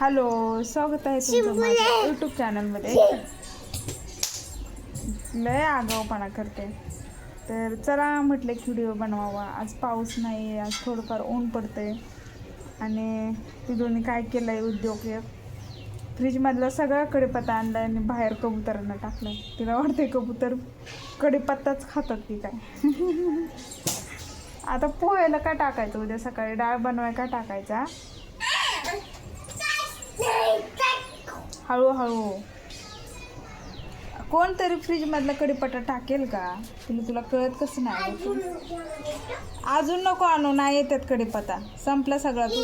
Hello स्वागत आहे तुमचं माझ्या यूट्यूब चॅनलमध्ये लय आगाऊपणा करते. तर चला म्हटलं की व्हिडिओ बनवावा. आज पाऊस नाही आज थोडंफार ऊन पडतंय. आणि तिथून काय केलं आहे उद्योग एक फ्रीजमधला सगळा कढीपत्ता आणला आणि बाहेर कबुतरांना टाकलं तिला वाटते कबूतर कढीपत्ताच खातात की काय. आता पोह्याला काय टाकायचं? उद्या सकाळी डाळ बनवाय काय टाकायचा? हळूहळू कोणतरी फ्रीजमधला कढीपत्ता टाकेल का? तुला तुला कळत कसं नाही अजून नको आणू नाही येतात कडीपत्ता संपला सगळा तू.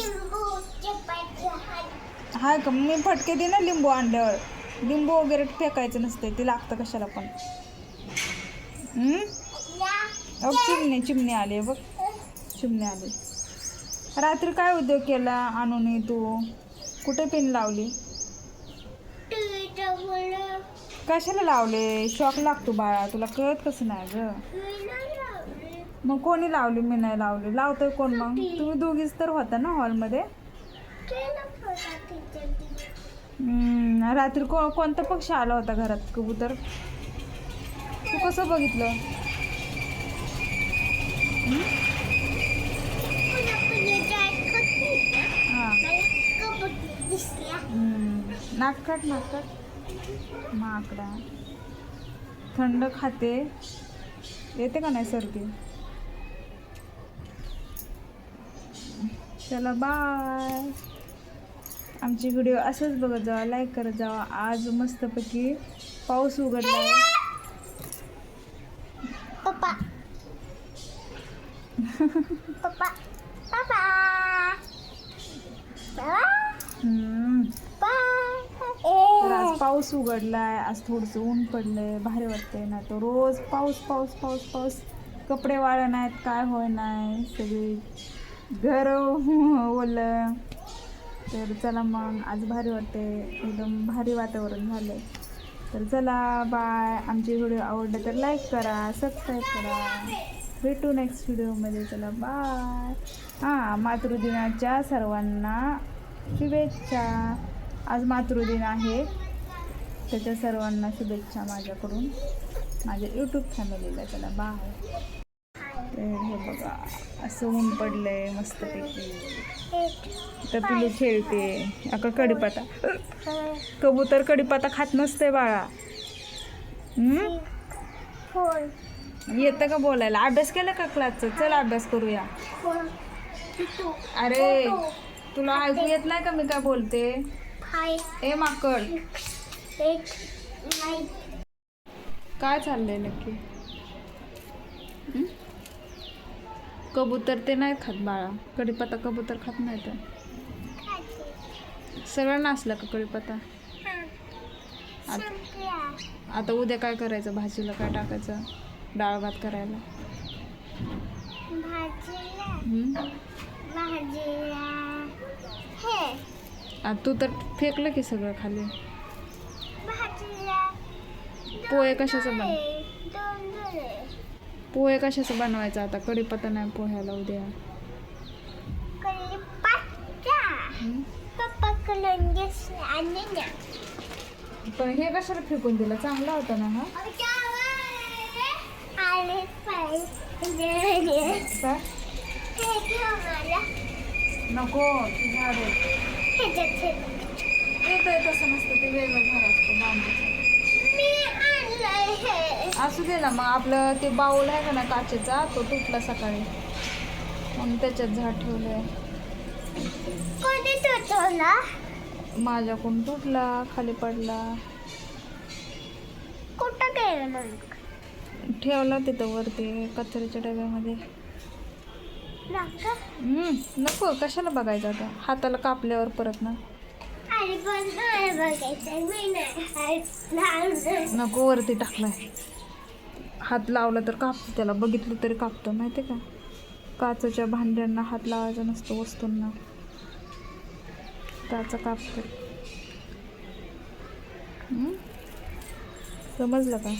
हाय का? मी फटके दे ना लिंबू अंड्यावर लिंबू वगैरे फेकायचं नसते ते लागतं कशाला पण. हम्म? चिमणी चिमणी आली बघ. चिमणी आली. रात्री काय उद्योग केला आणून तू? कुठे पिन लावली? कशाला लावले? शॉक लागतो बाळा. तुला कळत कसं नाही ग. मग कोणी लावली? मी नाही लावली. लावतोय कोण मग? तुम्ही दोघीच तर होता ना हॉलमध्ये रात्री को कोणता पक्षी आला होता घरात कबूतर? तू कसं बघितलं हां नाकट नाकट माकडा. थंड खाते. येते का नाही सर्दी? चला बाय आमची व्हिडिओ असंच बघत जावा लाईक करत जावा. आज मस्तपैकी पाऊस उघडला. पप्पा. पप्पा. पप्पा. तर आज पाऊस उघडलाय आज थोडंसं ऊन पडलंय भारी वाटतंय ना तो रोज पाऊस पाऊस पाऊस पाऊस. कपडे वाळत नाहीत काय होय नाही सगळी घर ओलं. तर चला मग आज भारी वाटते एकदम भारी वातावरण झालंय. तर चला बाय. आमचे व्हिडिओ आवडले तर लाईक करा सबस्क्राईब करा. भेटू नेक्स्ट व्हिडिओमध्ये. चला बाय. हां मातृदिनाच्या सर्वांना शुभेच्छा. आज मातृदिन आहे. त्याच्या सर्वांना शुभेच्छा माझ्याकडून. माझ्या यूट्यूब फॅमिलीला चला बाय तर हे बघा असं ऊन पडलंय मस्तपैकी. तर पिलू खेळते. अका कडीपत्ता. कबूतर कडीपत्ता खात नसते बाळा. येतं का बोलायला? अभ्यास केला का क्लासचा चल अभ्यास करूया. अरे. तुला ऐकू येत नाही का मी काय बोलते? ए माकड. काय चाललंय नक्की? कबूतर ते नाही खात बाळा. कडीपत्ता कबूतर खात नाही तर. सगळं नाचलं का कडीपत्ता आता आता उद्या काय करायचं? भाजीला काय टाकायचं? डाळ भात करायला. भाजीला. हं? आ, तू तर फेकलं की सगळं खाली. भाजीला पोहे कशाचं बन दोन पोहे कशाचं बनवायचं आता? कडीपत्ता नाही पोह्याला उद्या. हं? पप्पा आणि पण हे कशाला फेकून दिलं? चांगला होता ना हा? आणि नको ते झाड. आहे. तसं नसतं ते वेगळं झाड असतं बांबूचं. असू दे ना मग आपलं ते बाऊल आहे का ना काचेचा तो तुटला सकाळी. म्हणून त्याच्यात झाड ठेवलंय. माझ्याकडून तुटला खाली पडला. मग? ठेवला तिथं वरती कचऱ्याच्या डब्यामध्ये. हम्म, नको कशाला बघायचं आता? हाताला कापल्यावर परत ना. पण बघायचं? मी नाही. नको वरती टाकलाय. हात लावला तर कापतो त्याला. बघितलं तरी कापतो माहिती का? काचेच्या भांड्यांना हात लावायचा नसतो वस्तूंना. काचा कापतो. हम्म? समजलं का?